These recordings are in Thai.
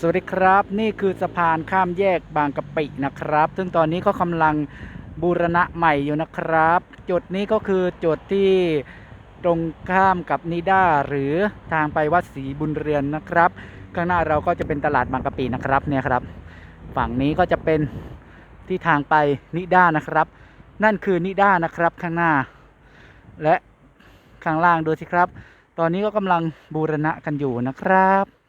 สวัสดีครับ นี่คือสะพานข้ามแยกบางกะปินะครับ ซึ่งตอนนี้ก็กำลังบูรณะใหม่อยู่นะครับ จุดนี้ก็คือจุดที่ตรงข้ามกับนิด้าหรือทางไปวัดศรีบุญเรือนนะครับ ข้างหน้าเราก็จะเป็นตลาดบางกะปินะครับเนี่ยครับ ฝั่งนี้ก็จะเป็นที่ทางไปนิด้านะครับ นั่นคือนิด้านะครับข้างหน้า และข้างล่างดูสิครับ ตอนนี้ก็กำลังบูรณะกันอยู่นะครับ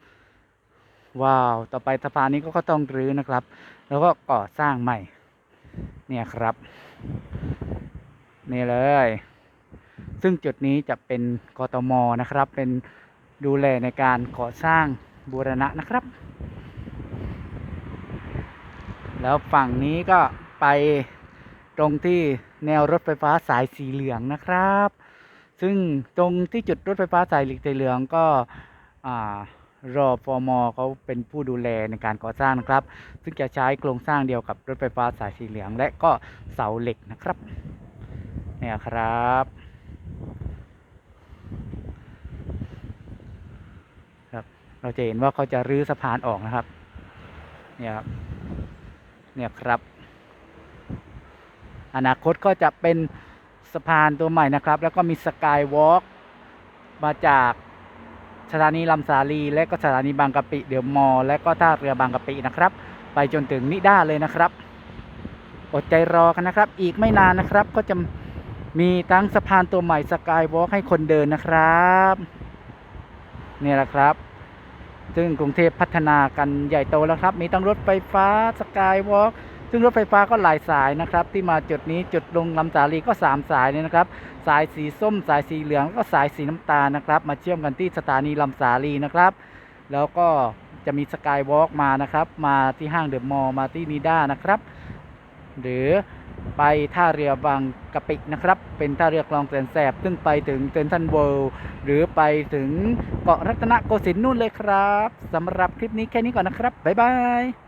ว้าว ต่อไปสะพานนี้ก็ต้องรื้อนะครับ แล้วก็ก่อสร้างใหม่ เนี่ยครับ นี่เลย ซึ่งจุดนี้จะเป็นกตมนะครับ เป็นดูแลในการก่อสร้างบูรณะนะครับ แล้วฝั่งนี้ก็ไปตรงที่แนวรถไฟฟ้าสายสีเหลืองนะครับ ซึ่งตรงที่จุดรถไฟฟ้าสายสีเหลืองก็อ่า รอฟอมอเขาเป็นผู้ดูแลในการก่อสร้างนะครับ ซึ่งจะใช้โครงสร้างเดียวกับรถไฟฟ้าสายสีเหลือง และก็เสาเหล็กนะครับ เนี่ยครับครับ เราจะเห็นว่าเขาจะรื้อสะพานออกนะครับ เนี่ยครับ เนี่ยครับ อนาคตก็จะเป็นสะพานตัวใหม่นะครับ แล้วก็มีสกายวอล์กมาจาก สถานีลำสาลีและก็สถานีบางกะปิเดี๋ยวมอ และก็ท่าเรือบางกะปินะครับ ไปจนถึงนิด้าเลยนะครับ อดใจรอกันนะครับ อีกไม่นานนะครับ ก็จะมีทั้งสะพานตัวใหม่สกายวอล์กให้คนเดินนะครับนี่แหละครับ ซึ่งกรุงเทพพัฒนากันใหญ่โตแล้วครับ มีทั้งรถไฟฟ้าสกายวอล์ก ซึ่งรถไฟฟ้าก็หลายสายนะครับ ที่มาจุดนี้จุดลงลำสาลีก็ 3 สายเนี่ยนะครับ สายสีส้ม สายสีเหลืองก็สายสีน้ำตาลนะครับ มาเชื่อมกันที่สถานีลำสาลีนะครับ แล้วก็จะมีสกายวอล์กมานะครับ มาที่ห้างเดอะมอลล์มาที่นีด้านะครับ หรือไปท่าเรือบางกะปินะครับ เป็นท่าเรือคลองแสนแสบ ซึ่งไปถึงเซนทรัลเวิลด์หรือไปถึงเกาะรัตนโกสินทร์นู่นเลยครับสำหรับคลิปนี้แค่นี้ก่อนนะครับ บ๊ายบาย